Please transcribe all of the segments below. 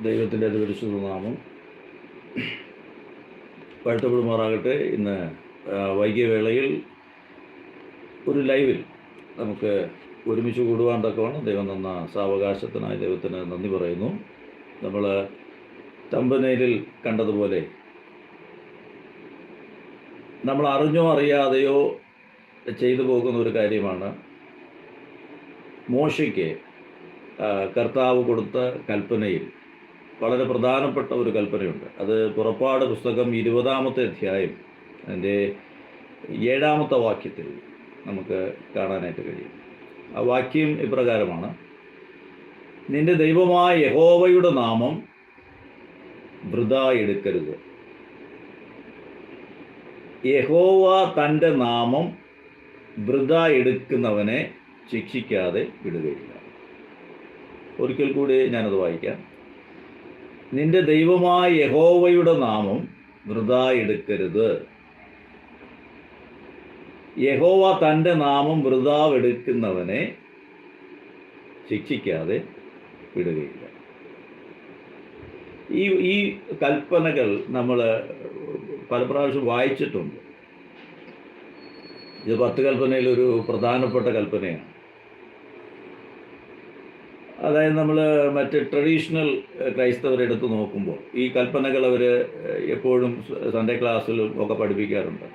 ദൈവത്തിന്റെ പരിശുദ്ധ നാമം വാഴ്ത്തപ്പെടുമാറാകട്ടെ. ഇന്ന് വൈകിയവേളയിൽ വൈകിയ വേളയിൽ ഒരു ലൈവിൽ നമുക്ക് ഒരുമിച്ച് കൂടുവാൻ തക്കമാണ് ദൈവം തന്ന സാവകാശത്തിനായി ദൈവത്തിന് നന്ദി പറയുന്നു. നമ്മൾ തമ്പനയിലിൽ കണ്ടതുപോലെ നമ്മൾ അറിഞ്ഞോ അറിയാതെയോ ചെയ്തു പോകുന്ന ഒരു കാര്യമാണ്. മോശയ്ക്ക് കർത്താവ് കൊടുത്ത കൽപ്പനയിൽ വളരെ പ്രധാനപ്പെട്ട ഒരു കൽപ്പനയുണ്ട്. അത് പുറപ്പാട് പുസ്തകം ഇരുപതാമത്തെ അധ്യായം അതിന്റെ ഏഴാമത്തെ വാക്യത്തിൽ നമുക്ക് കാണാനായിട്ട് കഴിയും. ആ വാക്യം ഇപ്രകാരമാണ് നിന്റെ ദൈവമായ യഹോവയുടെ നാമം വൃത എടുക്കരുത്. യഹോവ തന്റെ നാമം വൃത എടുക്കുന്നവനെ ശിക്ഷിക്കാതെ വിടുകയില്ല. ഒരിക്കൽ കൂടി ഞാനത് വായിക്കാം. നിന്റെ ദൈവമായ യഹോവയുടെ നാമം വൃതാ എടുക്കരുത്. യഹോവ തന്റെ നാമം വൃതാവെടുക്കുന്നവനെ ശിക്ഷിക്കാതെ വിടുകയില്ല. ഈ ഈ കൽപ്പനകൾ നമ്മൾ പല പ്രാവശ്യം വായിച്ചിട്ടുണ്ട്. ഇത് പത്ത് കൽപ്പനയിൽ ഒരു പ്രധാനപ്പെട്ട കൽപ്പനയാണ്. അതായത് നമ്മൾ മറ്റ് ട്രഡീഷണൽ ക്രൈസ്തവരെടുത്ത് നോക്കുമ്പോൾ ഈ കൽപ്പനകൾ അവർ എപ്പോഴും സൺഡേ ക്ലാസ്സിലും ഒക്കെ പഠിപ്പിക്കാറുണ്ട്.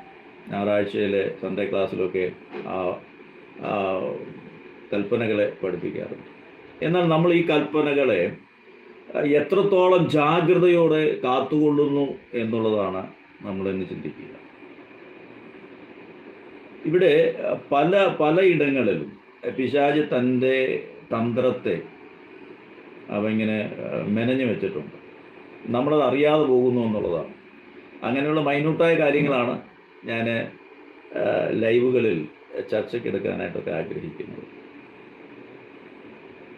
ഞായറാഴ്ചയിലെ സൺഡേ ക്ലാസ്സിലൊക്കെ ആ കൽപ്പനകളെ പഠിപ്പിക്കാറുണ്ട്. എന്നാൽ നമ്മൾ ഈ കൽപ്പനകളെ എത്രത്തോളം ജാഗ്രതയോടെ കാത്തുകൊള്ളുന്നു എന്നുള്ളതാണ് നമ്മൾ ഇന്ന് ചിന്തിക്കുക. ഇവിടെ പല പലയിടങ്ങളിലും പിശാജ് തന്റെ തന്ത്രത്തെ അവ ഇങ്ങനെ മെനഞ്ഞു വെച്ചിട്ടുണ്ട്. നമ്മളത് അറിയാതെ പോകുന്നു എന്നുള്ളതാണ്. അങ്ങനെയുള്ള മൈന്യൂട്ടായ കാര്യങ്ങളാണ് ഞാൻ ലൈവുകളിൽ ചർച്ചയ്ക്കെടുക്കാനായിട്ടൊക്കെ ആഗ്രഹിക്കുന്നത്.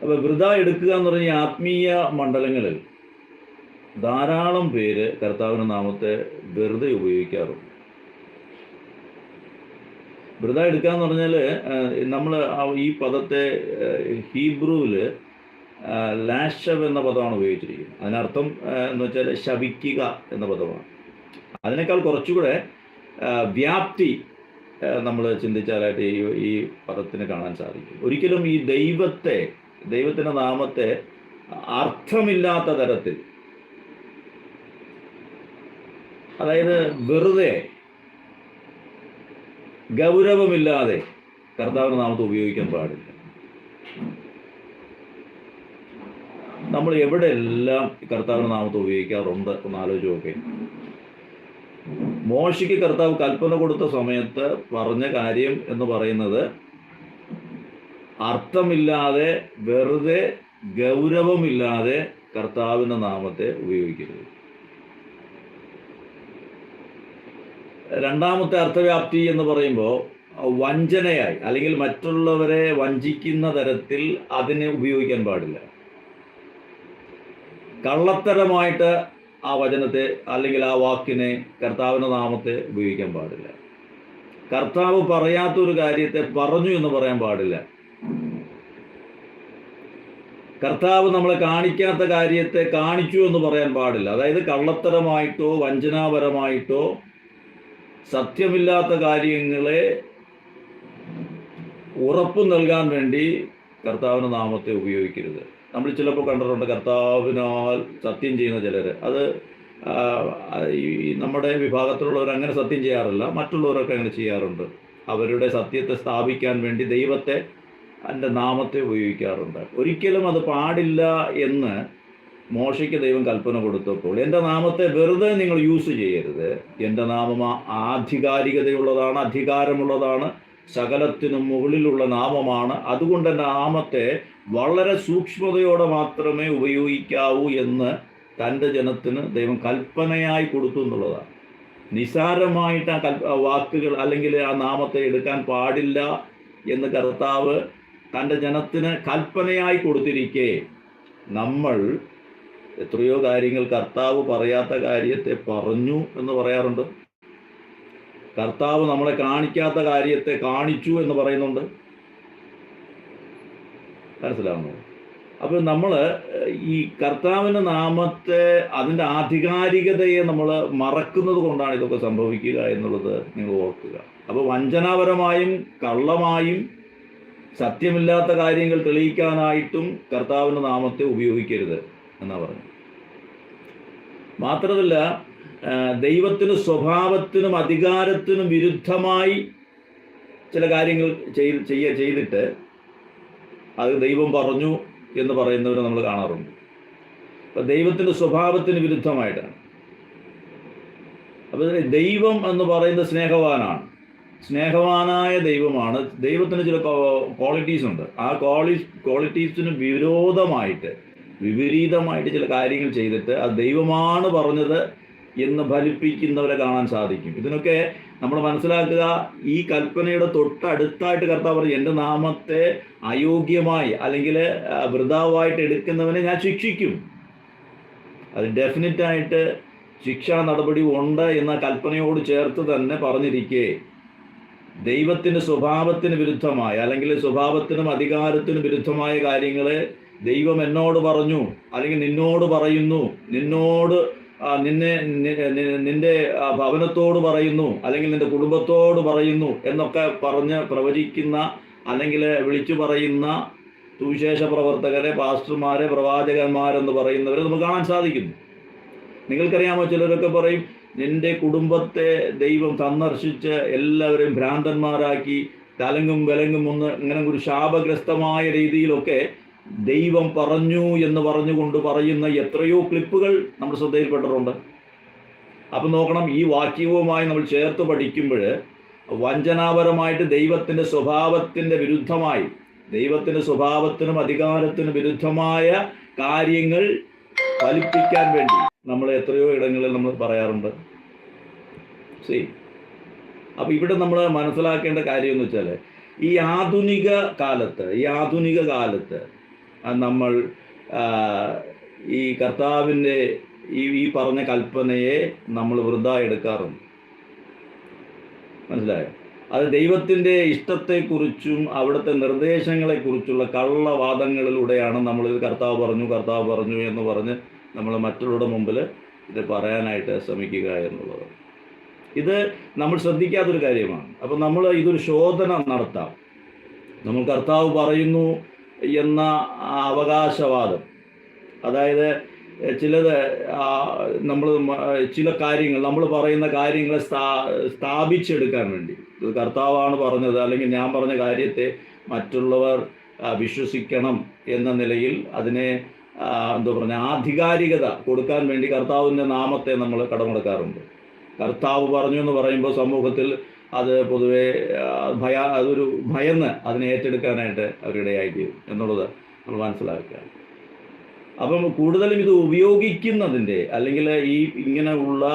അപ്പോൾ വൃത എടുക്കുക എന്ന് പറഞ്ഞ ആത്മീയ മണ്ഡലങ്ങളിൽ ധാരാളം പേര് കർത്താവിന്റെ നാമത്തെ വെറുതെ ഉപയോഗിക്കാറുണ്ട്. വൃത എടുക്കുക എന്ന് പറഞ്ഞാൽ നമ്മൾ ഈ പദത്തെ ഹീബ്രുവിൽ ലാഷവ് എന്ന പദമാണ് ഉപയോഗിച്ചിരിക്കുന്നത്. അതിനർത്ഥം എന്ന് വെച്ചാൽ ശവിക്കുക എന്ന പദമാണ്. അതിനേക്കാൾ കുറച്ചുകൂടെ വ്യാപ്തി നമ്മൾ ചിന്തിച്ചാലായിട്ട് ഈ ഈ പദത്തിന് കാണാൻ സാധിക്കും. ഒരിക്കലും ഈ ദൈവത്തെ ദൈവത്തിന്റെ നാമത്തെ അർത്ഥമില്ലാത്ത തരത്തിൽ അതായത് വെറുതെ ഗൗരവമില്ലാതെ കർത്താവിന്റെ നാമത്തെ ഉപയോഗിക്കാൻ പാടില്ല. നമ്മൾ എവിടെയെല്ലാം കർത്താവിന്റെ നാമത്തെ ഉപയോഗിക്കാറുണ്ട് ഒന്ന് ആലോചിച്ച് നോക്കേ. മോശയ്ക്ക് കർത്താവ് കൽപ്പന കൊടുത്ത സമയത്ത് പറഞ്ഞ കാര്യം എന്ന് പറയുന്നത് അർത്ഥമില്ലാതെ വെറുതെ ഗൗരവമില്ലാതെ കർത്താവിന്റെ നാമത്തെ ഉപയോഗിക്കരുത്. രണ്ടാമത്തെ അർത്ഥവ്യാപ്തി എന്ന് പറയുമ്പോൾ വഞ്ചനയായി അല്ലെങ്കിൽ മറ്റുള്ളവരെ വഞ്ചിക്കുന്ന തരത്തിൽ അതിനെ ഉപയോഗിക്കാൻ പാടില്ല. കള്ളത്തരമായിട്ട് ആ വചനത്തെ അല്ലെങ്കിൽ ആ വാക്കിനെ കർത്താവിന്റെ നാമത്തെ ഉപയോഗിക്കാൻ പാടില്ല. കർത്താവ് പറയാത്തൊരു കാര്യത്തെ പറഞ്ഞു എന്ന് പറയാൻ പാടില്ല. കർത്താവ് നമ്മളെ കാണിക്കാത്ത കാര്യത്തെ കാണിച്ചു എന്ന് പറയാൻ പാടില്ല. അതായത് കള്ളത്തരമായിട്ടോ വഞ്ചനാപരമായിട്ടോ സത്യമില്ലാത്ത കാര്യങ്ങളെ ഉറപ്പ് നൽകാൻ വേണ്ടി കർത്താവിന്റെ നാമത്തെ ഉപയോഗിക്കരുത്. നമ്മൾ ചിലപ്പോൾ കണ്ടിട്ടുണ്ട് കർത്താവിനാൽ സത്യം ചെയ്യുന്ന ചിലർ അത് ഈ നമ്മുടെ വിഭാഗത്തിലുള്ളവർ അങ്ങനെ സത്യം ചെയ്യാറില്ല. മറ്റുള്ളവരൊക്കെ അങ്ങനെ ചെയ്യാറുണ്ട്. അവരുടെ സത്യത്തെ സ്ഥാപിക്കാൻ വേണ്ടി ദൈവത്തെ എന്റെ നാമത്തെ ഉപയോഗിക്കാറുണ്ട്. ഒരിക്കലും അത് പാടില്ല എന്ന് മോശയ്ക്ക് ദൈവം കൽപ്പന കൊടുത്തപ്പോൾ എന്റെ നാമത്തെ വെറുതെ നിങ്ങൾ യൂസ് ചെയ്യരുത്. എന്റെ നാമം ആധികാരികതയുള്ളതാണ് അധികാരമുള്ളതാണ്. സകലത്തിനും മുകളിലുള്ള നാമമാണ്. അതുകൊണ്ട് നാമത്തെ വളരെ സൂക്ഷ്മതയോടെ മാത്രമേ ഉപയോഗിക്കാവൂ എന്ന് തന്റെ ജനത്തിന് ദൈവം കൽപ്പനയായി കൊടുത്തു എന്നുള്ളതാണ്. നിസാരമായിട്ട് ആ കൽ വാക്കുകൾ അല്ലെങ്കിൽ ആ നാമത്തെ എടുക്കാൻ പാടില്ല എന്ന് കർത്താവ് തന്റെ ജനത്തിന് കൽപ്പനയായി കൊടുത്തിരിക്കെ നമ്മൾ എത്രയോ കാര്യങ്ങൾ കർത്താവ് പറയാത്ത കാര്യത്തെ പറഞ്ഞു എന്ന് പറയാറുണ്ട്. കർത്താവ് നമ്മളെ കാണിക്കാത്ത കാര്യത്തെ കാണിച്ചു എന്ന് പറയുന്നുണ്ട്. മനസ്സിലാവുന്നു? അപ്പോൾ നമ്മൾ ഈ കർത്താവിന്റെ നാമത്തെ അതിന്റെ ആധികാരികതയെ നമ്മൾ മറക്കുന്നത് കൊണ്ടാണ് ഇതൊക്കെ സംഭവിക്കുക എന്നുള്ളത് നിങ്ങൾ ഓർക്കുക. അപ്പോൾ വഞ്ചനാപരമായും കള്ളമായും സത്യമില്ലാത്ത കാര്യങ്ങൾ തെളിയിക്കാനായിട്ടും കർത്താവിന്റെ നാമത്തെ ഉപയോഗിക്കരുത് എന്നാണ് പറഞ്ഞു മാത്രമല്ല ദൈവത്തിന് സ്വഭാവത്തിനും അധികാരത്തിനും വിരുദ്ധമായി ചില കാര്യങ്ങൾ ചെയ് ചെയ്യ ചെയ്തിട്ട് അത് ദൈവം പറഞ്ഞു എന്ന് പറയുന്നവരെ നമ്മൾ കാണാറുണ്ട്. അപ്പം ദൈവത്തിന്റെ സ്വഭാവത്തിന് വിരുദ്ധമായിട്ടാണ്. അപ്പോൾ ദൈവം എന്ന് പറയുന്നത് സ്നേഹവാനാണ്. സ്നേഹവാനായ ദൈവമാണ്. ദൈവത്തിന് ചില ക്വാളിറ്റീസ് ഉണ്ട്. ആ ക്വാളി ക്വാളിറ്റീസിന് വിരോധമായിട്ട് വിപരീതമായിട്ട് ചില കാര്യങ്ങൾ ചെയ്തിട്ട് അത് ദൈവമാണ് പറഞ്ഞത് എന്ന് ഫലിപ്പിക്കുന്നവരെ കാണാൻ സാധിക്കും. ഇതിനൊക്കെ നമ്മൾ മനസ്സിലാക്കുക ഈ കൽപ്പനയുടെ തൊട്ടടുത്തായിട്ട് കർത്താവ് പറഞ്ഞു എന്റെ നാമത്തെ അയോഗ്യമായി അല്ലെങ്കിൽ വൃതാവായിട്ട് എടുക്കുന്നവനെ ഞാൻ ശിക്ഷിക്കും. അത് ഡെഫിനറ്റായിട്ട് ശിക്ഷാ നടപടി ഉണ്ട് എന്ന കൽപ്പനയോട് ചേർത്ത് തന്നെ പറഞ്ഞിരിക്കെ. ദൈവത്തിന്റെ സ്വഭാവത്തിന് വിരുദ്ധമായ അല്ലെങ്കിൽ സ്വഭാവത്തിനും അധികാരത്തിനും വിരുദ്ധമായ കാര്യങ്ങൾ ദൈവം എന്നോട് പറഞ്ഞു അല്ലെങ്കിൽ നിന്നോട് പറയുന്നു. നിന്നോട് നിന്നെ നിന്റെ ഭവനത്തോട് പറയുന്നു അല്ലെങ്കിൽ നിന്റെ കുടുംബത്തോട് പറയുന്നു എന്നൊക്കെ പറഞ്ഞ് പ്രവചിക്കുന്ന അല്ലെങ്കിൽ വിളിച്ചു പറയുന്ന സുവിശേഷ പ്രവർത്തകരെ പാസ്റ്റർമാരെ പ്രവാചകന്മാരെന്ന് പറയുന്നവരെ നമുക്ക് കാണാൻ സാധിക്കുന്നു. നിങ്ങൾക്കറിയാമോ ചിലരൊക്കെ പറയും നിന്റെ കുടുംബത്തെ ദൈവം സന്ദർശിച്ച് എല്ലാവരെയും ഭ്രാന്തന്മാരാക്കി തലങ്ങും വിലങ്ങും ഒന്ന് ഇങ്ങനെ ഒരു ശാപഗ്രസ്തമായ രീതിയിലൊക്കെ ദൈവം പറഞ്ഞു എന്ന് പറഞ്ഞുകൊണ്ട് പറയുന്ന എത്രയോ ക്ലിപ്പുകൾ നമ്മുടെ ശ്രദ്ധയിൽപ്പെട്ടിട്ടുണ്ട് അപ്പം നോക്കണം ഈ വാക്യവുമായി നമ്മൾ ചേർത്ത് പഠിക്കുമ്പോൾ വഞ്ചനാപരമായിട്ട് ദൈവത്തിന്റെ സ്വഭാവത്തിന്റെ വിരുദ്ധമായി ദൈവത്തിന്റെ സ്വഭാവത്തിനും അധികാരത്തിനും വിരുദ്ധമായ കാര്യങ്ങൾ ഫലിപ്പിക്കാൻ വേണ്ടി നമ്മൾ എത്രയോ ഇടങ്ങളിൽ നമ്മൾ പറയാറുണ്ട്. സി അപ്പോൾ ഇവിടെ നമ്മൾ മനസ്സിലാക്കേണ്ട കാര്യം എന്ന് വെച്ചാൽ ഈ ആധുനിക കാലത്ത് ഈ ആധുനിക കാലത്ത് നമ്മൾ ഈ കർത്താവിന്റെ ഈ ഈ പറഞ്ഞ കൽപ്പനയെ നമ്മൾ വൃദ്ധ എടുക്കാറുണ്ട്. മനസ്സിലായോ? അത് ദൈവത്തിന്റെ ഇഷ്ടത്തെക്കുറിച്ചും അവിടുത്തെ നിർദ്ദേശങ്ങളെക്കുറിച്ചുള്ള കള്ളവാദങ്ങളിലൂടെയാണ് നമ്മളിത് കർത്താവ് പറഞ്ഞു കർത്താവ് പറഞ്ഞു എന്ന് പറഞ്ഞ് നമ്മൾ മറ്റുള്ളവരുടെ മുമ്പിൽ ഇത് പറയാനായിട്ട് ശ്രമിക്കുക എന്നുള്ളത്. ഇത് നമ്മൾ ശ്രദ്ധിക്കാത്തൊരു കാര്യമാണ്. അപ്പം നമ്മൾ ഇതൊരു ശോധന നടത്താം. നമ്മൾ കർത്താവ് പറയുന്നു എന്ന അവകാശവാദം. അതായത് ചിലത് നമ്മൾ ചില കാര്യങ്ങൾ നമ്മൾ പറയുന്ന കാര്യങ്ങളെ സ്ഥാ സ്ഥാപിച്ചെടുക്കാൻ വേണ്ടി. കർത്താവാണ് പറഞ്ഞത് അല്ലെങ്കിൽ ഞാൻ പറഞ്ഞ കാര്യത്തെ മറ്റുള്ളവർ വിശ്വസിക്കണം എന്ന നിലയിൽ അതിനെ എന്താ പറഞ്ഞ ആധികാരികത കൊടുക്കാൻ വേണ്ടി കർത്താവിന്റെ നാമത്തെ നമ്മൾ കടമെടുക്കാറുണ്ട്. കർത്താവ് പറഞ്ഞു എന്ന് പറയുമ്പോൾ സമൂഹത്തിൽ അത് പൊതുവെ ഭയ അതൊരു ഭയന്ന് അതിനെ ഏറ്റെടുക്കാനായിട്ട് അവരിടയായി തീരും എന്നുള്ളത് നമ്മൾ മനസ്സിലാക്കുക. അപ്പം കൂടുതലും ഇത് ഉപയോഗിക്കുന്നതിന്റെ അല്ലെങ്കിൽ ഈ ഇങ്ങനെയുള്ള ഉള്ള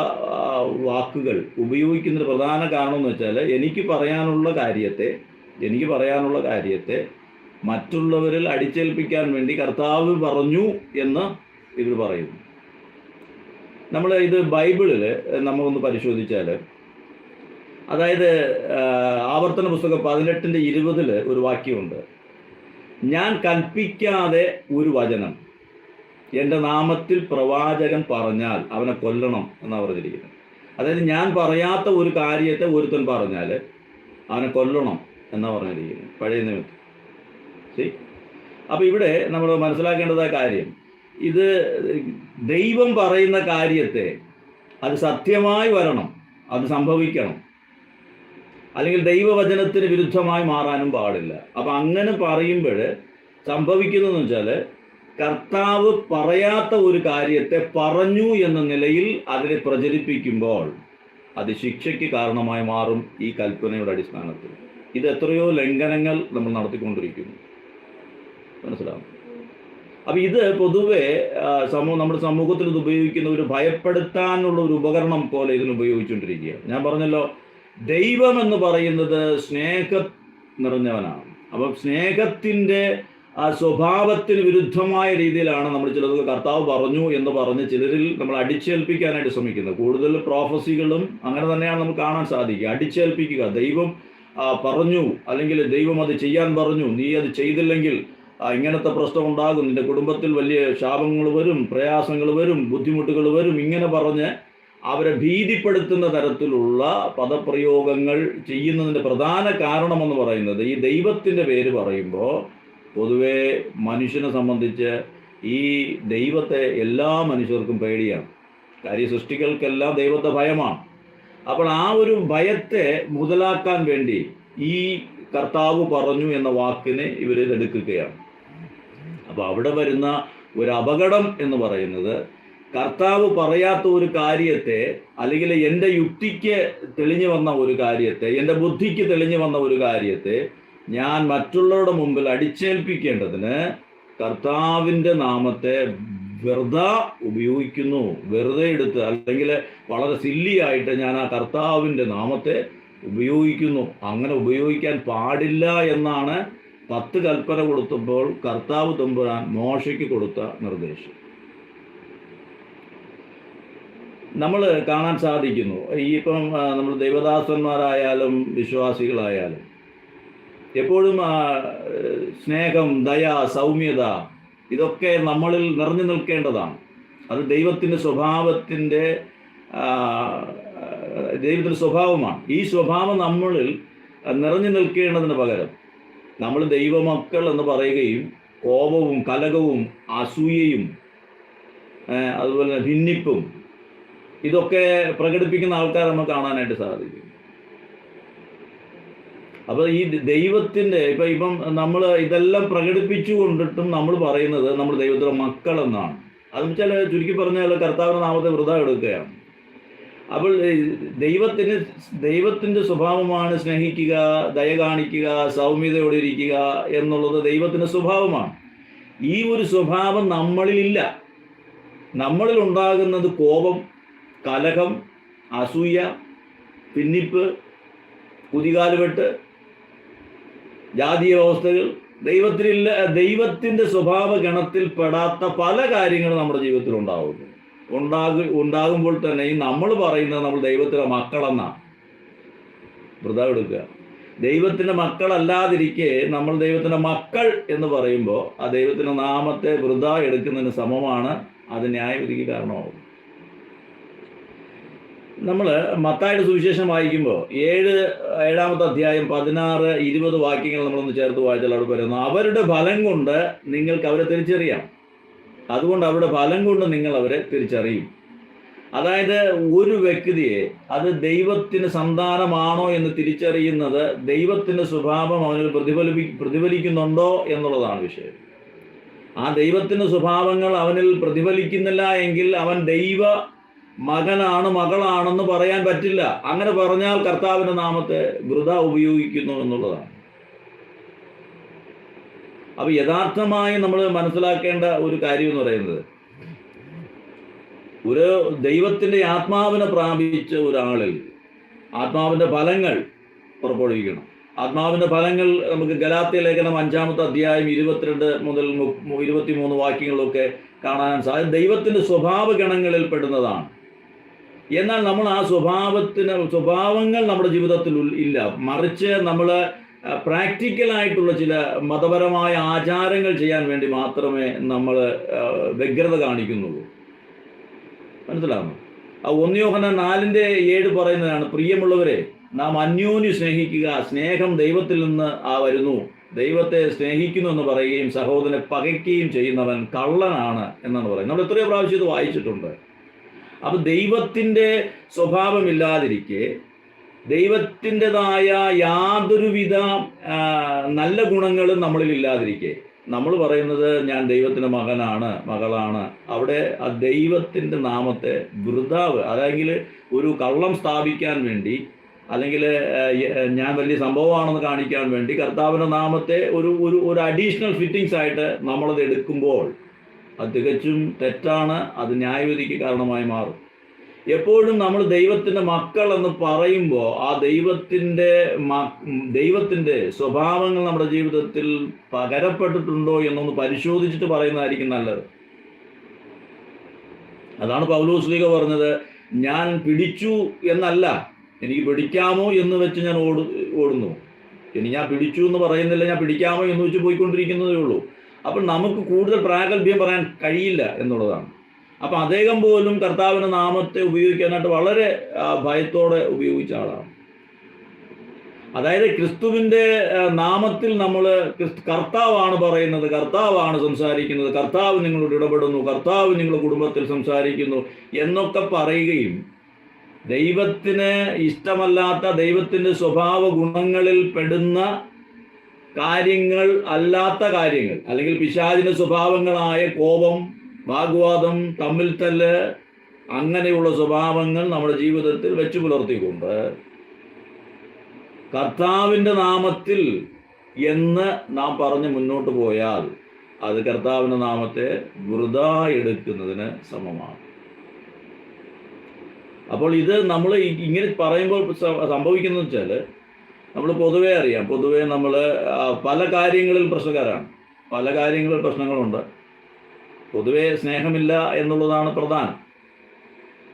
വാക്കുകൾ ഉപയോഗിക്കുന്നതിന് പ്രധാന കാരണം എന്ന് വെച്ചാൽ എനിക്ക് പറയാനുള്ള കാര്യത്തെ എനിക്ക് പറയാനുള്ള കാര്യത്തെ മറ്റുള്ളവരിൽ അടിച്ചേൽപ്പിക്കാൻ വേണ്ടി കർത്താവ് പറഞ്ഞു എന്ന് ഇവർ പറയുന്നു. നമ്മൾ ഇത് ബൈബിളിൽ നമ്മളൊന്ന് പരിശോധിച്ചാൽ അതായത് ആവർത്തന പുസ്തകം പതിനെട്ടിന്റെ ഇരുപതിൽ ഒരു വാക്യമുണ്ട്. ഞാൻ കൽപ്പിക്കാതെ ഒരു വചനം എന്റെ നാമത്തിൽ പ്രവാചകൻ പറഞ്ഞാൽ അവനെ കൊല്ലണം എന്നാണ് പറഞ്ഞിരിക്കുന്നത്. അതായത് ഞാൻ പറയാത്ത ഒരു കാര്യത്തെ ഒരുത്തൻ പറഞ്ഞാൽ അവനെ കൊല്ലണം എന്നാണ് പറഞ്ഞിരിക്കുന്നത് പഴയ നിമിത്തം ശരി? അപ്പോൾ ഇവിടെ നമ്മൾ മനസ്സിലാക്കേണ്ടതായ കാര്യം. ഇത് ദൈവം പറയുന്ന കാര്യത്തെ അത് സത്യമായി വരണം അത് സംഭവിക്കണം. അല്ലെങ്കിൽ ദൈവവചനത്തിന് വിരുദ്ധമായി മാറാനും പാടില്ല. അപ്പം അങ്ങനെ പറയുമ്പോൾ സംഭവിക്കുന്നതെന്ന് വെച്ചാൽ കർത്താവ് പറയാത്ത ഒരു കാര്യത്തെ പറഞ്ഞു എന്ന നിലയിൽ അതിനെ പ്രചരിപ്പിക്കുമ്പോൾ അത് ശിക്ഷയ്ക്ക് കാരണമായി മാറും ഈ കൽപ്പനയുടെ അടിസ്ഥാനത്തിൽ. ഇത് എത്രയോ ലംഘനങ്ങൾ നമ്മൾ നടത്തിക്കൊണ്ടിരിക്കുന്നു. മനസ്സിലാവും അപ്പം ഇത് പൊതുവെ സമൂഹം നമ്മുടെ സമൂഹത്തിൽ ഇത് ഉപയോഗിക്കുന്ന ഒരു ഭയപ്പെടുത്താനുള്ള ഒരു ഉപകരണം പോലെ ഇതിന് ഉപയോഗിച്ചുകൊണ്ടിരിക്കുക ഞാൻ പറഞ്ഞല്ലോ ദൈവം എന്ന് പറയുന്നത് സ്നേഹ നിറഞ്ഞവനാണ്. അപ്പം സ്നേഹത്തിന്റെ ആ സ്വഭാവത്തിന് വിരുദ്ധമായ രീതിയിലാണ് നമ്മൾ ചിലത് കർത്താവ് പറഞ്ഞു എന്ന് പറഞ്ഞ് ചിലരിൽ നമ്മൾ അടിച്ചേൽപ്പിക്കാനായിട്ട് ശ്രമിക്കുന്നത്. കൂടുതൽ പ്രോഫസികളും അങ്ങനെ തന്നെയാണ് നമുക്ക് കാണാൻ സാധിക്കുക. അടിച്ചേൽപ്പിക്കുക. ദൈവം പറഞ്ഞു. അല്ലെങ്കിൽ ദൈവം അത് ചെയ്യാൻ പറഞ്ഞു. നീ അത് ചെയ്തില്ലെങ്കിൽ ഇങ്ങനത്തെ പ്രശ്നം ഉണ്ടാകും. നിന്റെ കുടുംബത്തിൽ വലിയ ശാപങ്ങൾ വരും പ്രയാസങ്ങൾ വരും ബുദ്ധിമുട്ടുകൾ വരും. ഇങ്ങനെ പറഞ്ഞ് അവരെ ഭീതിപ്പെടുത്തുന്ന തരത്തിലുള്ള പദപ്രയോഗങ്ങൾ ചെയ്യുന്നതിന്റെ പ്രധാന കാരണമെന്ന് പറയുന്നത് ഈ ദൈവത്തിന്റെ പേര് പറയുമ്പോൾ പൊതുവേ മനുഷ്യനെ സംബന്ധിച്ച് ഈ ദൈവത്തെ എല്ലാ മനുഷ്യർക്കും പേടിയാണ്. കാര്യ സൃഷ്ടികൾക്കെല്ലാം ദൈവത്തെ ഭയമാണ്. അപ്പോൾ ആ ഒരു ഭയത്തെ മുതലാക്കാൻ വേണ്ടി ഈ കർത്താവ് പറഞ്ഞു എന്ന വാക്കിനെ ഇവർ എടുക്കുകയാണ് അപ്പോൾ അവിടെ വരുന്ന ഒരു അപകടം എന്ന് പറയുന്നത് കർത്താവ് പറയാത്ത ഒരു കാര്യത്തെ അല്ലെങ്കിൽ എന്റെ യുക്തിക്ക് തെളിഞ്ഞു വന്ന ഒരു കാര്യത്തെ എന്റെ ബുദ്ധിക്ക് തെളിഞ്ഞു വന്ന ഒരു കാര്യത്തെ ഞാൻ മറ്റുള്ളവരുടെ മുമ്പിൽ അടിച്ചേൽപ്പിക്കേണ്ടതിന് കർത്താവിന്റെ നാമത്തെ വെറുതെ ഉപയോഗിക്കുന്നു. വെറുതെ എടുത്ത് അല്ലെങ്കിൽ വളരെ സില്ലിയായിട്ട് ഞാൻ ആ കർത്താവിന്റെ നാമത്തെ ഉപയോഗിക്കുന്നു. അങ്ങനെ ഉപയോഗിക്കാൻ പാടില്ല എന്നാണ് പത്ത് കൽപ്പന കൊടുത്തപ്പോൾ കർത്താവ് തമ്പുരാൻ മോശയ്ക്ക് കൊടുത്ത നിർദ്ദേശം. നമ്മൾ കാണാൻ സാധിക്കുന്നു. ഈ ഇപ്പം നമ്മൾ ദൈവദാസന്മാരായാലും വിശ്വാസികളായാലും. എപ്പോഴും സ്നേഹം ദയ സൗമ്യത ഇതൊക്കെ നമ്മളിൽ നിറഞ്ഞു നിൽക്കേണ്ടതാണ്. അത് ദൈവത്തിന്റെ സ്വഭാവത്തിന്റെ ദൈവത്തിന്റെ സ്വഭാവമാണ്. ഈ സ്വഭാവം നമ്മളിൽ നിറഞ്ഞു നിൽക്കേണ്ടതിന് പകരം നമ്മൾ ദൈവമക്കൾ എന്ന് പറയുകയും കോപവും കലകവും അസൂയയും അതുപോലെ ഭിന്നിപ്പും ഇതൊക്കെ പ്രകടിപ്പിക്കുന്ന ആൾക്കാരെ നമുക്ക് കാണാനായിട്ട് സാധിക്കും. അപ്പോൾ ഈ ദൈവത്തിന്റെ ഇപ്പം ഇപ്പം നമ്മൾ ഇതെല്ലാം പ്രകടിപ്പിച്ചു കൊണ്ടിട്ടും നമ്മൾ പറയുന്നത് നമ്മൾ ദൈവത്തിന്റെ മക്കൾ എന്നാണ് അത് വെച്ചാൽ ചുരുക്കി പറഞ്ഞാൽ കർത്താവിന്റെ നാമത്തെ വൃത എടുക്കുകയാണ്. അപ്പോൾ ദൈവത്തിന് ദൈവത്തിന്റെ സ്വഭാവമാണ് സ്നേഹിക്കുക ദയ കാണിക്കുക സൗമ്യതയോടെ ഇരിക്കുക എന്നുള്ളത് ദൈവത്തിന്റെ സ്വഭാവമാണ്. ഈ ഒരു സ്വഭാവം നമ്മളിലില്ല. നമ്മളിൽ ഉണ്ടാകുന്നത് കോപം കലഹം അസൂയ പിന്നിപ്പ് കുതികാലുവെട്ട് ജാതീയ വ്യവസ്ഥകൾ ദൈവത്തിലില്ല ദൈവത്തിന്റെ സ്വഭാവ ഗണത്തിൽ പെടാത്ത പല കാര്യങ്ങളും നമ്മുടെ ജീവിതത്തിൽ ഉണ്ടാകുന്നു ഉണ്ടാകു ഉണ്ടാകുമ്പോൾ തന്നെ ഈ നമ്മൾ പറയുന്നത് നമ്മൾ ദൈവത്തിന്റെ മക്കളെന്നാണ്. വൃത എടുക്കുക. ദൈവത്തിന്റെ മക്കളല്ലാതിരിക്കെ നമ്മൾ ദൈവത്തിന്റെ മക്കൾ എന്ന് പറയുമ്പോൾ ആ ദൈവത്തിന്റെ നാമത്തെ വൃത എടുക്കുന്നതിന് സമമാണ് അത് ന്യായവിധിക്ക് കാരണമാകും നമ്മൾ മത്തായുടെ സുവിശേഷം വായിക്കുമ്പോൾ ഏഴ് ഏഴാമത്തെ അധ്യായം പതിനാറ് ഇരുപത് വാക്യങ്ങൾ നമ്മളൊന്ന് ചേർത്ത് വായിച്ചാൽ അവിടെ പറയുന്നു അവരുടെ ഫലം കൊണ്ട് നിങ്ങൾക്ക് അവരെ തിരിച്ചറിയാം. അതുകൊണ്ട് അവരുടെ ഫലം കൊണ്ട് നിങ്ങൾ അവരെ തിരിച്ചറിയും. അതായത് ഒരു വ്യക്തിയെ അത് ദൈവത്തിന് സന്താനമാണോ എന്ന് തിരിച്ചറിയുന്നത് ദൈവത്തിന്റെ സ്വഭാവം അവനിൽ പ്രതിഫലിപ്പി പ്രതിഫലിക്കുന്നുണ്ടോ എന്നുള്ളതാണ് വിഷയം. ആ ദൈവത്തിന്റെ സ്വഭാവങ്ങൾ അവനിൽ പ്രതിഫലിക്കുന്നില്ല എങ്കിൽ അവൻ ദൈവ മകനാണ് മകളാണെന്ന് പറയാൻ പറ്റില്ല. അങ്ങനെ പറഞ്ഞാൽ കർത്താവിന്റെ നാമത്തെ വൃത ഉപയോഗിക്കുന്നു എന്നുള്ളതാണ്. അപ്പൊ യഥാർത്ഥമായി നമ്മൾ മനസ്സിലാക്കേണ്ട ഒരു കാര്യം എന്ന് പറയുന്നത് ഒരു ദൈവത്തിന്റെ ആത്മാവിനെ പ്രാപിച്ച ഒരാളിൽ ആത്മാവിന്റെ ഫലങ്ങൾ പുറപ്പെടുവിക്കണം. ആത്മാവിന്റെ ഫലങ്ങൾ നമുക്ക് ഗലാത്യ ലേഖനം അഞ്ചാമത്തെ അധ്യായം ഇരുപത്തിരണ്ട് മുതൽ ഇരുപത്തി ഇരുപത്തിമൂന്ന് വാക്യങ്ങളൊക്കെ കാണാൻ സാധിക്കും ദൈവത്തിന്റെ സ്വഭാവ ഗണങ്ങളിൽ പെടുന്നതാണ്. എന്നാൽ നമ്മൾ ആ സ്വഭാവത്തിന് സ്വഭാവങ്ങൾ നമ്മുടെ ജീവിതത്തിൽ ഇല്ല. മറിച്ച് നമ്മൾ പ്രാക്ടിക്കലായിട്ടുള്ള ചില മതപരമായ ആചാരങ്ങൾ ചെയ്യാൻ വേണ്ടി മാത്രമേ നമ്മൾ വ്യഗ്രത കാണിക്കുന്നുള്ളൂ. മനസ്സിലാകുന്നു ആ ഒന്നിയോഹന നാലിന്റെ ഏഴ് പറയുന്നതാണ് പ്രിയമുള്ളവരെ നാം അന്യോന്യം സ്നേഹിക്കുക സ്നേഹം ദൈവത്തിൽ നിന്ന് ആ വരുന്നു. ദൈവത്തെ സ്നേഹിക്കുന്നു എന്ന് പറയുകയും സഹോദരനെ പകയ്ക്കുകയും ചെയ്യുന്നവൻ കള്ളനാണ് എന്നാണ് പറയുന്നത്. നമ്മൾ എത്രയോ പ്രാവശ്യം ഇത് വായിച്ചിട്ടുണ്ട്. അപ്പൊ ദൈവത്തിന്റെ സ്വഭാവമില്ലാതിരിക്കെ ദൈവത്തിന്റെതായ യാതൊരുവിധ നല്ല ഗുണങ്ങളും നമ്മളിൽ ഇല്ലാതിരിക്കെ. നമ്മൾ പറയുന്നത് ഞാൻ ദൈവത്തിന്റെ മകനാണ് മകളാണ്. അവിടെ ആ ദൈവത്തിന്റെ നാമത്തെ വൃതാവ് അല്ലെങ്കിൽ ഒരു കള്ളം സ്ഥാപിക്കാൻ വേണ്ടി അല്ലെങ്കിൽ ഞാൻ വലിയ സംഭവമാണെന്ന് കാണിക്കാൻ വേണ്ടി കർത്താവിന്റെ നാമത്തെ ഒരു ഒരു ഒരു അഡീഷണൽ ഫിറ്റിങ്സ് ആയിട്ട് നമ്മളത് എടുക്കുമ്പോൾ അത് തികച്ചും തെറ്റാണ് അത് ന്യായവിധിക്ക് കാരണമായി മാറും. എപ്പോഴും നമ്മൾ ദൈവത്തിന്റെ മക്കൾ എന്ന് പറയുമ്പോൾ ആ ദൈവത്തിന്റെ ദൈവത്തിന്റെ സ്വഭാവങ്ങൾ നമ്മുടെ ജീവിതത്തിൽ പകരപ്പെട്ടിട്ടുണ്ടോ എന്നൊന്ന് പരിശോധിച്ചിട്ട് പറയുന്നതായിരിക്കും നല്ലത്. അതാണ് പൗലോസ് പറഞ്ഞത് ഞാൻ പിടിച്ചു എന്നല്ല എനിക്ക് പിടിക്കാമോ എന്ന് വെച്ച് ഞാൻ ഓടു ഓടുന്നു. ഇനി ഞാൻ പിടിച്ചു എന്ന് പറയുന്നില്ല ഞാൻ പിടിക്കാമോ എന്ന് വെച്ച് പോയിക്കൊണ്ടിരിക്കുന്നതേ ഉള്ളൂ. അപ്പോൾ നമുക്ക് കൂടുതൽ പ്രാഗൽഭ്യം പറയാൻ കഴിയില്ല എന്നുള്ളതാണ്. അപ്പം അദ്ദേഹം പോലും കർത്താവിന്റെ നാമത്തെ ഉപയോഗിക്കാനായിട്ട് വളരെ ഭയത്തോടെ ഉപയോഗിച്ച ആളാണ്. അതായത് ക്രിസ്തുവിന്റെ നാമത്തിൽ നമ്മൾ കർത്താവാണ് പറയുന്നത് കർത്താവാണ് സംസാരിക്കുന്നത് കർത്താവ് നിങ്ങളോട് ഇടപെടുന്നു കർത്താവ് നിങ്ങളുടെ കുടുംബത്തിൽ സംസാരിക്കുന്നു എന്നൊക്കെ പറയുകയും ദൈവത്തിന് ഇഷ്ടമല്ലാത്ത ദൈവത്തിന്റെ സ്വഭാവ ഗുണങ്ങളിൽ പെടുന്ന കാര്യങ്ങൾ അല്ലാത്ത കാര്യങ്ങൾ അല്ലെങ്കിൽ പിശാചിന്റെ സ്വഭാവങ്ങളായ കോപം വാഗ്വാദം തമ്മിൽ തല്ല് അങ്ങനെയുള്ള സ്വഭാവങ്ങൾ നമ്മുടെ ജീവിതത്തിൽ വെച്ചു പുലർത്തിക്കൊണ്ട് കർത്താവിന്റെ നാമത്തിൽ എന്ന് നാം പറഞ്ഞ് മുന്നോട്ട് പോയാൽ അത് കർത്താവിന്റെ നാമത്തെ വൃതാ എടുക്കുന്നതിന് സമമാണ്. അപ്പോൾ ഇത് നമ്മൾ ഇങ്ങനെ പറയുമ്പോൾ സംഭവിക്കുന്നത് വെച്ചാൽ നമ്മൾ പൊതുവേ അറിയാം. പൊതുവേ നമ്മൾ പല കാര്യങ്ങളിൽ പ്രശ്നക്കാരാണ്. പല കാര്യങ്ങളിൽ പ്രശ്നങ്ങളുണ്ട്. പൊതുവേ സ്നേഹമില്ല എന്നുള്ളതാണ് പ്രധാനം.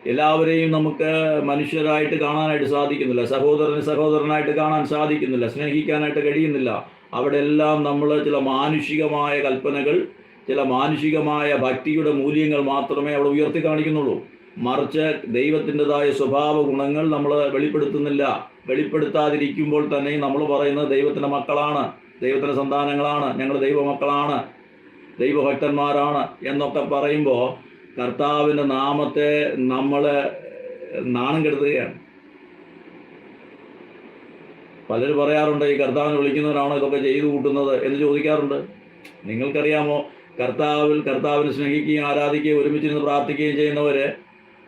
എല്ലാവരെയും നമുക്ക് മനുഷ്യരായിട്ട് കാണാനായിട്ട് സാധിക്കുന്നില്ല. സഹോദരന് സഹോദരനായിട്ട് കാണാൻ സാധിക്കുന്നില്ല. സ്നേഹിക്കാനായിട്ട് കഴിയുന്നില്ല. അവിടെ എല്ലാം നമ്മൾ ചില മാനുഷികമായ കൽപ്പനകൾ ചില മാനുഷികമായ ഭക്തിയുടെ മൂല്യങ്ങൾ മാത്രമേ അവിടെ ഉയർത്തി കാണിക്കുന്നുള്ളൂ. മറിച്ച് ദൈവത്തിന്റെതായ സ്വഭാവ ഗുണങ്ങൾ നമ്മൾ വെളിപ്പെടുത്തുന്നില്ല. വെളിപ്പെടുത്താതിരിക്കുമ്പോൾ തന്നെ നമ്മൾ പറയുന്നത് ദൈവത്തിന്റെ മക്കളാണ് ദൈവത്തിന്റെ സന്താനങ്ങളാണ് ഞങ്ങൾ ദൈവമക്കളാണ് ദൈവഭക്തന്മാരാണ് എന്നൊക്കെ പറയുമ്പോൾ കർത്താവിന്റെ നാമത്തെ നമ്മൾ നാണം കെടുത്തുകയാണ്. പലരും പറയാറുണ്ട് ഈ കർത്താവിനെ വിളിക്കുന്നവരാണോ ഇതൊക്കെ ചെയ്തു കൂട്ടുന്നത്? എന്ന് ചോദിക്കാറുണ്ട്. നിങ്ങൾക്കറിയാമോ കർത്താവിൽ കർത്താവിനെ സ്നേഹിക്കുകയും ആരാധിക്കുകയും ഒരുമിച്ചിരുന്ന് പ്രാർത്ഥിക്കുകയും ചെയ്യുന്നവരെ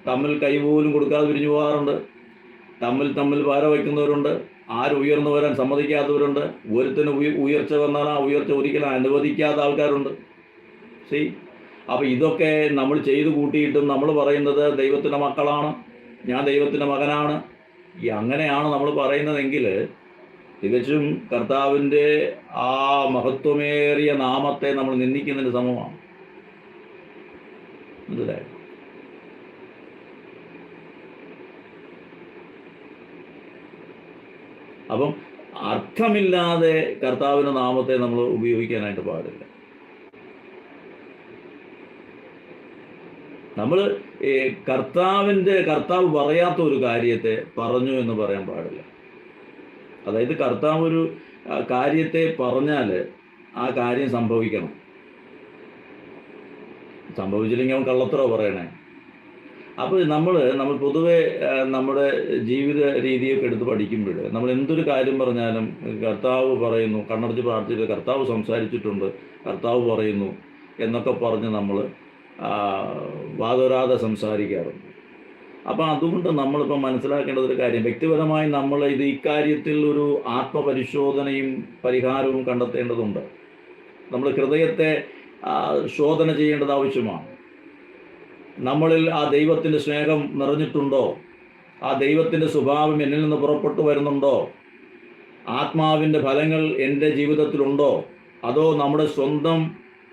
തമ്മിൽ കൈപോലും കൊടുക്കാതെ പിരിഞ്ഞു പോകാറുണ്ട്. തമ്മിൽ തമ്മിൽ പാര വയ്ക്കുന്നവരുണ്ട്. ആര് ഉയർന്നു വരാൻ സമ്മതിക്കാത്തവരുണ്ട്. ഒരുത്തിന് ഉയ- ഉയർച്ച വന്നാൽ ആ ഉയർച്ച ഒരിക്കലും അനുവദിക്കാത്ത ആൾക്കാരുണ്ട്. സി അപ്പോൾ ഇതൊക്കെ നമ്മൾ ചെയ്തു കൂട്ടിയിട്ടും നമ്മൾ പറയുന്നത് ദൈവത്തിന്റെ മക്കളാണ്. ഞാൻ ദൈവത്തിന്റെ മകനാണ്. ഈ അങ്ങനെയാണ് നമ്മൾ പറയുന്നതെങ്കിൽ തികച്ചും കർത്താവിന്റെ ആ മഹത്വമേറിയ നാമത്തെ നമ്മൾ നിന്ദിക്കുന്നതിന് സമമാണ്. മനസ്സിലായോ? അപ്പം അർത്ഥമില്ലാതെ കർത്താവിന്റെ നാമത്തെ നമ്മൾ ഉപയോഗിക്കാനായിട്ട് പാടില്ല. നമ്മൾ കർത്താവിന്റെ കർത്താവ് പറയാത്ത ഒരു കാര്യത്തെ പറഞ്ഞു എന്ന് പറയാൻ പാടില്ല. അതായത് കർത്താവ് ഒരു കാര്യത്തെ പറഞ്ഞാൽ ആ കാര്യം സംഭവിക്കണം. സംഭവിച്ചില്ലെങ്കിൽ അവൻ കള്ളത്തറോ പറയണേ. അപ്പോൾ നമ്മൾ നമ്മൾ പൊതുവെ നമ്മുടെ ജീവിത രീതിയൊക്കെ എടുത്ത് പഠിക്കുമ്പോൾ നമ്മൾ എന്തൊരു കാര്യം പറഞ്ഞാലും കർത്താവ് പറയുന്നു കണ്ണടച്ച് പ്രാർത്ഥിച്ചിട്ട് കർത്താവ് സംസാരിച്ചിട്ടുണ്ട് കർത്താവ് പറയുന്നു എന്നൊക്കെ പറഞ്ഞ് നമ്മൾ വാതൊരാതെ സംസാരിക്കാറുണ്ട്. അപ്പം അതുകൊണ്ട് നമ്മളിപ്പോൾ മനസ്സിലാക്കേണ്ടത് ഒരു കാര്യം വ്യക്തിപരമായി നമ്മൾ ഇത് ഇക്കാര്യത്തിൽ ഒരു ആത്മപരിശോധനയും പരിഹാരവും കണ്ടെത്തേണ്ടതുണ്ട്. നമ്മൾ ഹൃദയത്തെ ശോധന ചെയ്യേണ്ടത് ആവശ്യമാണ്. നമ്മളിൽ ആ ദൈവത്തിന്റെ സ്നേഹം നിറഞ്ഞിട്ടുണ്ടോ? ആ ദൈവത്തിന്റെ സ്വഭാവം എന്നിൽ നിന്ന് പുറപ്പെട്ടു വരുന്നുണ്ടോ? ആത്മാവിന്റെ ഫലങ്ങൾ എന്റെ ജീവിതത്തിലുണ്ടോ? അതോ നമ്മുടെ സ്വന്തം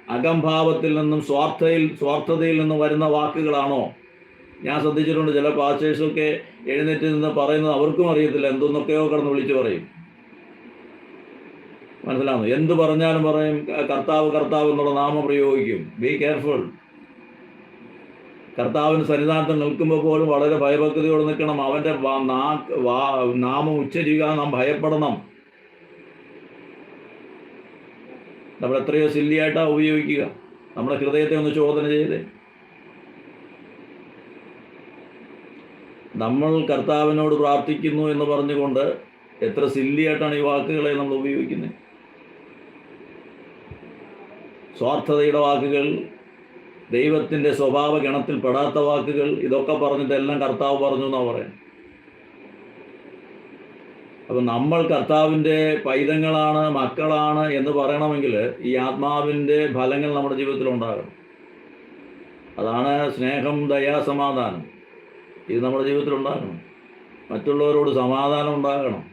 അകംഭാവത്തിൽ നിന്നും സ്വാർത്ഥയിൽ സ്വാർത്ഥതയിൽ നിന്നും വരുന്ന വാക്കുകളാണോ? ഞാൻ ശ്രദ്ധിച്ചിട്ടുണ്ട് ചില പാസ്റ്റേഴ്സൊക്കെ എഴുന്നേറ്റ് നിന്ന് പറയുന്നത് അവർക്കും അറിയത്തില്ല. എന്തൊന്നൊക്കെയോ കടന്ന് വിളിച്ചു പറയും. മനസ്സിലാവുന്നു? എന്ത് പറഞ്ഞാലും പറയും കർത്താവ് കർത്താവ് എന്നുള്ള നാമം പ്രയോഗിക്കും. ബി കെയർഫുൾ കർത്താവിന് സന്നിധാനത്ത് നിൽക്കുമ്പോൾ പോലും വളരെ ഭയഭക്തിയോടെ നിൽക്കണം. അവന്റെ നാമം ഉച്ചരിക്കാൻ നാം ഭയപ്പെടണം. നമ്മൾ എത്രയോ സില്ലിയായിട്ടാണ് ഉപയോഗിക്കുക. നമ്മുടെ ഹൃദയത്തെ ഒന്ന് ചോദന ചെയ്ത്. നമ്മൾ കർത്താവിനോട് പ്രാർത്ഥിക്കുന്നു എന്ന് പറഞ്ഞുകൊണ്ട് എത്ര സില്ലിയായിട്ടാണ് ഈ വാക്കുകളെ നമ്മൾ ഉപയോഗിക്കുന്നത്. സ്വാർത്ഥതയുടെ വാക്കുകൾ ദൈവത്തിന്റെ സ്വഭാവ ഗണത്തിൽ പെടാത്ത വാക്കുകൾ ഇതൊക്കെ പറഞ്ഞിട്ട് എല്ലാം കർത്താവ് പറഞ്ഞു എന്നാണ് പറയാം. അപ്പം നമ്മൾ കർത്താവിന്റെ പൈതങ്ങളാണ് മക്കളാണ് എന്ന് പറയണമെങ്കിൽ ഈ ആത്മാവിന്റെ ഫലങ്ങൾ നമ്മുടെ ജീവിതത്തിൽ ഉണ്ടാകണം. അതാണ് സ്നേഹം ദയാ സമാധാനം. ഇത് നമ്മുടെ ജീവിതത്തിൽ ഉണ്ടാകണം. മറ്റുള്ളവരോട് സമാധാനം ഉണ്ടാകണം.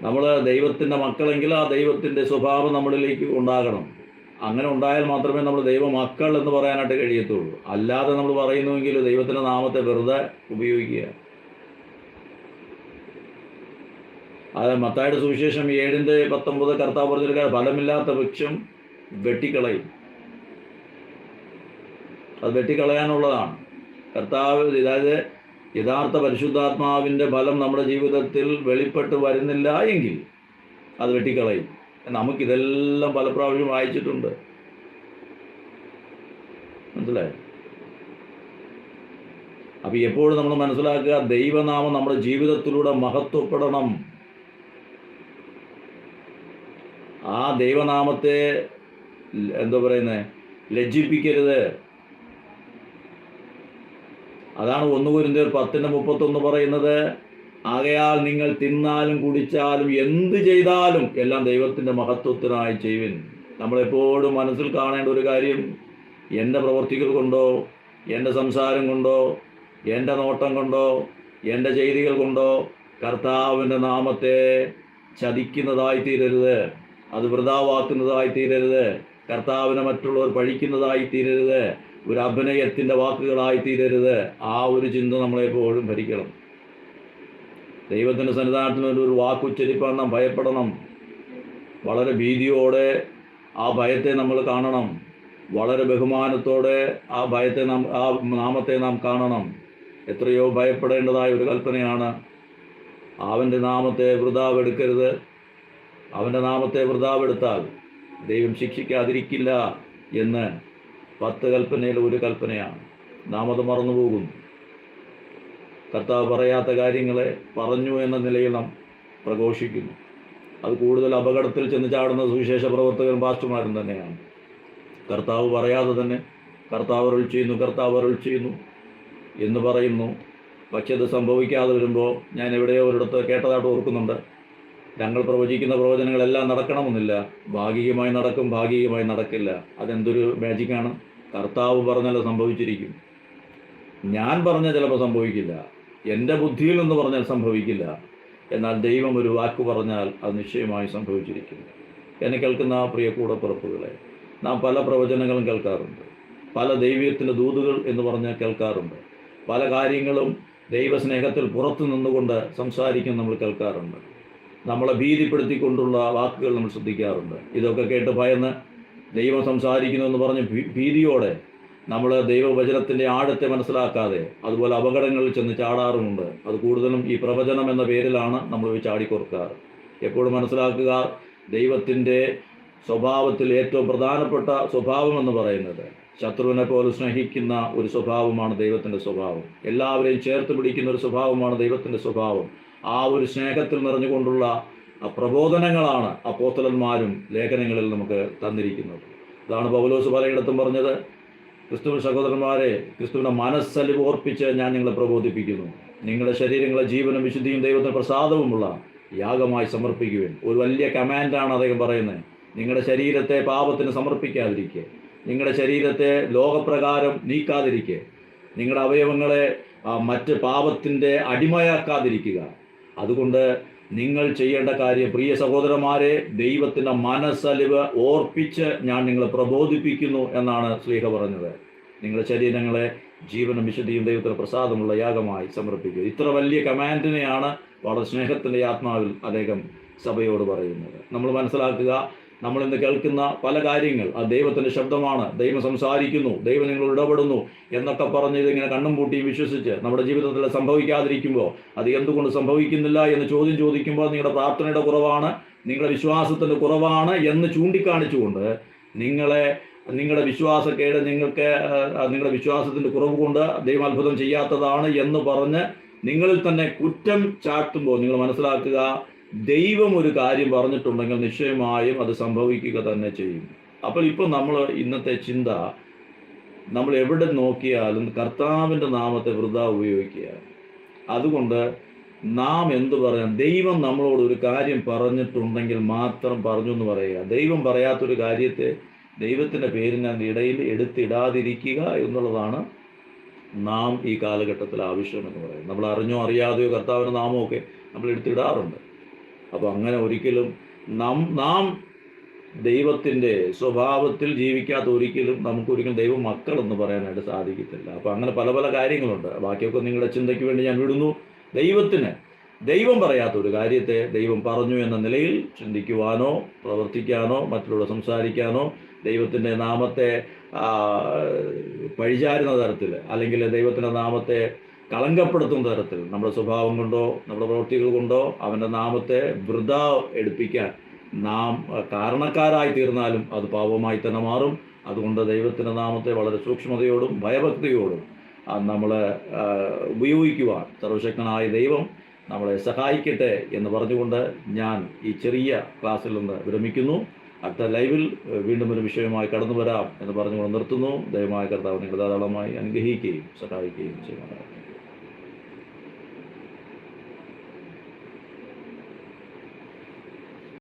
നമ്മൾ ദൈവത്തിന്റെ മക്കളെങ്കിൽ ആ ദൈവത്തിന്റെ സ്വഭാവം നമ്മളിലേക്ക് ഉണ്ടാകണം. അങ്ങനെ ഉണ്ടായാൽ മാത്രമേ നമ്മൾ ദൈവ മക്കൾ എന്ന് പറയാനായിട്ട് കഴിയത്തുള്ളൂ. അല്ലാതെ നമ്മൾ പറയുന്നുവെങ്കിൽ ദൈവത്തിന്റെ നാമത്തെ വെറുതെ ഉപയോഗിക്കുക. അത് മത്തായുടെ സുവിശേഷം ഏഴിന്റെ പത്തൊമ്പത് കർത്താവ് പറഞ്ഞിരിക്കുക ഫലമില്ലാത്ത വൃക്ഷം വെട്ടിക്കളയും. അത് വെട്ടിക്കളയാനുള്ളതാണ്. കർത്താവ് അതായത് യഥാർത്ഥ പരിശുദ്ധാത്മാവിന്റെ ഫലം നമ്മുടെ ജീവിതത്തിൽ വെളിപ്പെട്ട് വരുന്നില്ല എങ്കിൽ അത് വെട്ടിക്കളയും. നമുക്കിതെല്ലാം പല പ്രാവശ്യം വായിച്ചിട്ടുണ്ട്. മനസ്സിലായോ? അപ്പൊ എപ്പോഴും നമ്മൾ മനസ്സിലാക്കുക ദൈവനാമം നമ്മുടെ ജീവിതത്തിലൂടെ മഹത്വപ്പെടണം. ആ ദൈവനാമത്തെ എന്താ പറയുന്നത് ലജ്ജിപ്പിക്കരുത്. അതാണ് ഒന്ന് പത്തിന്റെ മുപ്പത്തൊന്ന് പറയുന്നത്. ആകയാൽ നിങ്ങൾ തിന്നാലും കുടിച്ചാലും എന്ത് ചെയ്താലും എല്ലാം ദൈവത്തിന്റെ മഹത്വത്തിനായി ചെയ്യുവിൻ. നമ്മളെപ്പോഴും മനസ്സിൽ കാണേണ്ട ഒരു കാര്യം എന്റെ പ്രവർത്തികൾ കൊണ്ടോ എന്റെ സംസാരം കൊണ്ടോ എന്റെ നോട്ടം കൊണ്ടോ എന്റെ ചെയ്തികൾ കൊണ്ടോ കർത്താവിന്റെ നാമത്തെ ചതിക്കുന്നതായി തീരരുത് അത് വൃതാവാക്കുന്നതായി തീരരുത് കർത്താവിനെ മറ്റുള്ളവർ പഴിക്കുന്നതായി തീരരുത് ഒരു അഭിനയത്തിന്റെ വാക്കുകളായി തീരരുത് ആ ഒരു ചിന്ത നമ്മളെപ്പോഴും ഭരിക്കണം. ദൈവത്തിന്റെ സന്നിധാനത്തിന് വേണ്ടി ഒരു വാക്കുച്ചരിപ്പാൻ നാം ഭയപ്പെടണം. വളരെ ഭീതിയോടെ ആ ഭയത്തെ നമ്മൾ കാണണം. വളരെ ബഹുമാനത്തോടെ ആ ഭയത്തെ നാം ആ നാമത്തെ നാം കാണണം. എത്രയോ ഭയപ്പെടേണ്ടതായ ഒരു കൽപ്പനയാണ്. അവന്റെ നാമത്തെ വൃതാവെടുക്കരുത്. അവന്റെ നാമത്തെ വൃതാവെടുത്താൽ ദൈവം ശിക്ഷിക്കാതിരിക്കില്ല എന്ന് പത്ത് കൽപ്പനയിൽ ഒരു കൽപ്പനയാണ്. നാം അത് കർത്താവ് പറയാത്ത കാര്യങ്ങളെ പറഞ്ഞു എന്ന നിലയിൽ നാം പ്രഘോഷിക്കുന്നു. അത് കൂടുതൽ അപകടത്തിൽ ചെന്ന് ചാടുന്ന സുവിശേഷ പ്രവർത്തകരും പാസ്റ്റർമാരും തന്നെയാണ്. കർത്താവ് പറയാതെ തന്നെ കർത്താവ് അരുൾ ചെയ്യുന്നു കർത്താവ് അരുൾ ചെയ്യുന്നു എന്ന് പറയുന്നു. പക്ഷെ അത് സംഭവിക്കാതെ വരുമ്പോൾ ഞാൻ എവിടെയോ ഒരിടത്ത് കേട്ടതായിട്ട് ഓർക്കുന്നുണ്ട്. ഞങ്ങൾ പ്രവചിക്കുന്ന പ്രവചനങ്ങളെല്ലാം നടക്കണമെന്നില്ല. ഭാഗികമായി നടക്കും ഭാഗികമായി നടക്കില്ല. അതെന്തൊരു മാജിക്കാണ് കർത്താവ് പറഞ്ഞാൽ സംഭവിച്ചിരിക്കും. ഞാൻ പറഞ്ഞാൽ ചിലപ്പോൾ സംഭവിക്കില്ല. എന്റെ ബുദ്ധിയിൽ നിന്ന് പറഞ്ഞാൽ സംഭവിക്കില്ല. എന്നാൽ ദൈവം ഒരു വാക്ക് പറഞ്ഞാൽ അത് നിശ്ചയമായി സംഭവിച്ചിരിക്കും. എന്നെ കേൾക്കുന്ന ആ പ്രിയ കൂടപ്പിറപ്പുകളെ നാം പല പ്രവചനങ്ങളും കേൾക്കാറുണ്ട്. പല ദൈവീയത്തിന്റെ ദൂതുകൾ എന്ന് പറഞ്ഞ് കേൾക്കാറുണ്ട്. പല കാര്യങ്ങളും ദൈവസ്നേഹത്തിൽ പുറത്തു നിന്നുകൊണ്ട് സംസാരിക്കും നമ്മൾ കേൾക്കാറുണ്ട്. നമ്മളെ ഭീതിപ്പെടുത്തിക്കൊണ്ടുള്ള വാക്കുകൾ നമ്മൾ ശ്രദ്ധിക്കാറുണ്ട്. ഇതൊക്കെ കേട്ട് ഭയന്ന് ദൈവം സംസാരിക്കുന്നു എന്ന് പറഞ്ഞ് ഭീതിയോടെ നമ്മൾ ദൈവവചനത്തിന്റെ ആഴത്തെ മനസ്സിലാക്കാതെ അതുപോലെ അപകടങ്ങളിൽ ചെന്ന് ചാടാറുമുണ്ട്. അത് കൂടുതലും ഈ പ്രവചനം എന്ന പേരിലാണ് നമ്മൾ പോയി ചാടിക്കൊടുക്കാറ്. എപ്പോഴും മനസ്സിലാക്കുക ദൈവത്തിന്റെ സ്വഭാവത്തിൽ ഏറ്റവും പ്രധാനപ്പെട്ട സ്വഭാവം എന്ന് പറയുന്നത് ശത്രുവിനെ പോലെ സ്നേഹിക്കുന്ന ഒരു സ്വഭാവമാണ് ദൈവത്തിന്റെ സ്വഭാവം. എല്ലാവരെയും ചേർത്ത് പിടിക്കുന്ന ഒരു സ്വഭാവമാണ് ദൈവത്തിന്റെ സ്വഭാവം. ആ ഒരു സ്നേഹത്തിൽ നിറഞ്ഞുകൊണ്ടുള്ള പ്രബോധനങ്ങളാണ് അപ്പോത്തലന്മാരും ലേഖനങ്ങളിൽ നമുക്ക് തന്നിരിക്കുന്നത്. അതാണ് പൗലോസ് പലയിടത്തും പറഞ്ഞത് ക്രിസ്തുവിൻ സഹോദരന്മാരെ ക്രിസ്തുവിന്റെ മനസ്സലിവ് ഓർപ്പിച്ച് ഞാൻ നിങ്ങളെ പ്രബോധിപ്പിക്കുന്നു. നിങ്ങളുടെ ശരീരങ്ങളെ ജീവനും വിശുദ്ധിയും ദൈവത്തിന് പ്രസാദവുമുള്ള യാഗമായി സമർപ്പിക്കുവാൻ. ഒരു വലിയ കമാൻഡാണ് അദ്ദേഹം പറയുന്നത്. നിങ്ങളുടെ ശരീരത്തെ പാപത്തിന് സമർപ്പിക്കാതിരിക്കുക നിങ്ങളുടെ ശരീരത്തെ ലോകപ്രകാരം നീക്കാതിരിക്കുക നിങ്ങളുടെ അവയവങ്ങളെ മറ്റ് പാപത്തിന്റെ അടിമയാക്കാതിരിക്കുക. അതുകൊണ്ട് നിങ്ങൾ ചെയ്യേണ്ട കാര്യം പ്രിയ സഹോദരന്മാരെ ദൈവത്തിന്റെ മനസ്സലിവ് ഓർപ്പിച്ച് ഞാൻ നിങ്ങളെ പ്രബോധിപ്പിക്കുന്നു എന്നാണ് സ്ലീഹ പറഞ്ഞത്. നിങ്ങളുടെ ശരീരങ്ങളെ ജീവനും വിശുദ്ധിയും ദൈവത്തിന് പ്രസാദമുള്ള യാഗമായി സമർപ്പിക്കുക. ഇത്ര വലിയ കമാൻഡിനെയാണ് വളരെ സ്നേഹത്തിന്റെ ആത്മാവിൽ അദ്ദേഹം സഭയോട് പറയുന്നത്. നമ്മൾ മനസ്സിലാക്കുക നമ്മൾ ഇന്ന് കേൾക്കുന്ന പല കാര്യങ്ങൾ. ആ ദൈവത്തിന്റെ ശബ്ദമാണ്. ദൈവം സംസാരിക്കുന്നു. ദൈവം നിങ്ങൾ ഇടപെടുന്നു എന്നൊക്കെ പറഞ്ഞ് ഇതിങ്ങനെ കണ്ണും പൂട്ടിയും വിശ്വസിച്ച് നമ്മുടെ ജീവിതത്തിൽ സംഭവിക്കാതിരിക്കുമ്പോൾ അത് എന്തുകൊണ്ട് സംഭവിക്കുന്നില്ല എന്ന് ചോദ്യം ചോദിക്കുമ്പോൾ നിങ്ങളുടെ പ്രാർത്ഥനയുടെ കുറവാണ് നിങ്ങളുടെ വിശ്വാസത്തിന്റെ കുറവാണ് എന്ന് ചൂണ്ടിക്കാണിച്ചുകൊണ്ട് നിങ്ങളെ നിങ്ങളുടെ വിശ്വാസക്കേട് നിങ്ങൾക്ക് നിങ്ങളുടെ വിശ്വാസത്തിന്റെ കുറവ് കൊണ്ട് ദൈവം അത്ഭുതം ചെയ്യാത്തതാണ് എന്ന് പറഞ്ഞ് നിങ്ങളിൽ തന്നെ കുറ്റം ചാട്ടുമ്പോൾ നിങ്ങൾ മനസ്സിലാക്കുക ദൈവം ഒരു കാര്യം പറഞ്ഞിട്ടുണ്ടെങ്കിൽ നിശ്ചയമായും അത് സംഭവിക്കുക തന്നെ ചെയ്യും. അപ്പോൾ ഇപ്പോൾ നമ്മൾ ഇന്നത്തെ ചിന്ത നമ്മൾ എവിടെ നോക്കിയാലും കർത്താവിന്റെ നാമത്തെ വൃത ഉപയോഗിക്കുക അതുകൊണ്ട് നാം എന്തു പറയാം? ദൈവം നമ്മളോട് ഒരു കാര്യം പറഞ്ഞിട്ടുണ്ടെങ്കിൽ മാത്രം പറഞ്ഞു എന്ന് പറയുക. ദൈവം പറയാത്തൊരു കാര്യത്തെ ദൈവത്തിന്റെ പേരിന് ഇടയിൽ എടുത്തിടാതിരിക്കുക എന്നുള്ളതാണ് നാം ഈ കാലഘട്ടത്തിൽ ആവശ്യമെന്ന് പറയുന്നത്. നമ്മൾ അറിഞ്ഞോ അറിയാതെയോ കർത്താവിന്റെ നാമമൊക്കെ നമ്മൾ എടുത്തിടാറുണ്ട്. അപ്പോൾ അങ്ങനെ ഒരിക്കലും നാം നാം ദൈവത്തിന്റെ സ്വഭാവത്തിൽ ജീവിക്കാത്ത ഒരിക്കലും നമുക്കൊരിക്കലും ദൈവ മക്കൾ എന്ന് പറയാനായിട്ട് സാധിക്കത്തില്ല. അപ്പോൾ അങ്ങനെ പല പല കാര്യങ്ങളുണ്ട്. ബാക്കിയൊക്കെ നിങ്ങളുടെ ചിന്തയ്ക്ക് വേണ്ടി ഞാൻ വിടുന്നു. ദൈവത്തിന് ദൈവം പറയാത്ത ഒരു കാര്യത്തെ ദൈവം പറഞ്ഞു എന്ന നിലയിൽ ചിന്തിക്കുവാനോ പ്രവർത്തിക്കാനോ മറ്റുള്ള സംസാരിക്കാനോ ദൈവത്തിന്റെ നാമത്തെ പഴിചാരുന്ന തരത്തിൽ അല്ലെങ്കിൽ ദൈവത്തിന്റെ നാമത്തെ കളങ്കപ്പെടുത്തുന്ന തരത്തിൽ നമ്മുടെ സ്വഭാവം കൊണ്ടോ നമ്മുടെ പ്രവൃത്തികൾ കൊണ്ടോ അവന്റെ നാമത്തെ വൃത എടുപ്പിക്കാൻ നാം കാരണക്കാരായി തീർന്നാലും അത് പാപമായി തന്നെ മാറും. അതുകൊണ്ട് ദൈവത്തിന്റെ നാമത്തെ വളരെ സൂക്ഷ്മതയോടും ഭയഭക്തിയോടും നമ്മൾ ഉപയോഗിക്കുവാൻ സർവശക്തനായ ദൈവം നമ്മളെ സഹായിക്കട്ടെ എന്ന് പറഞ്ഞുകൊണ്ട് ഞാൻ ഈ ചെറിയ ക്ലാസ്സിൽ നിന്ന് വിരമിക്കുന്നു. അടുത്ത ലൈവിൽ വീണ്ടും ഒരു വിഷയമായി കടന്നു വരാം എന്ന് പറഞ്ഞുകൊണ്ട് നിർത്തുന്നു. ദയമായ കർത്താവ് നിങ്ങൾ ധാരാളമായി അനുഗ്രഹിക്കുകയും സഹായിക്കുകയും ചെയ്യുന്നതാണ്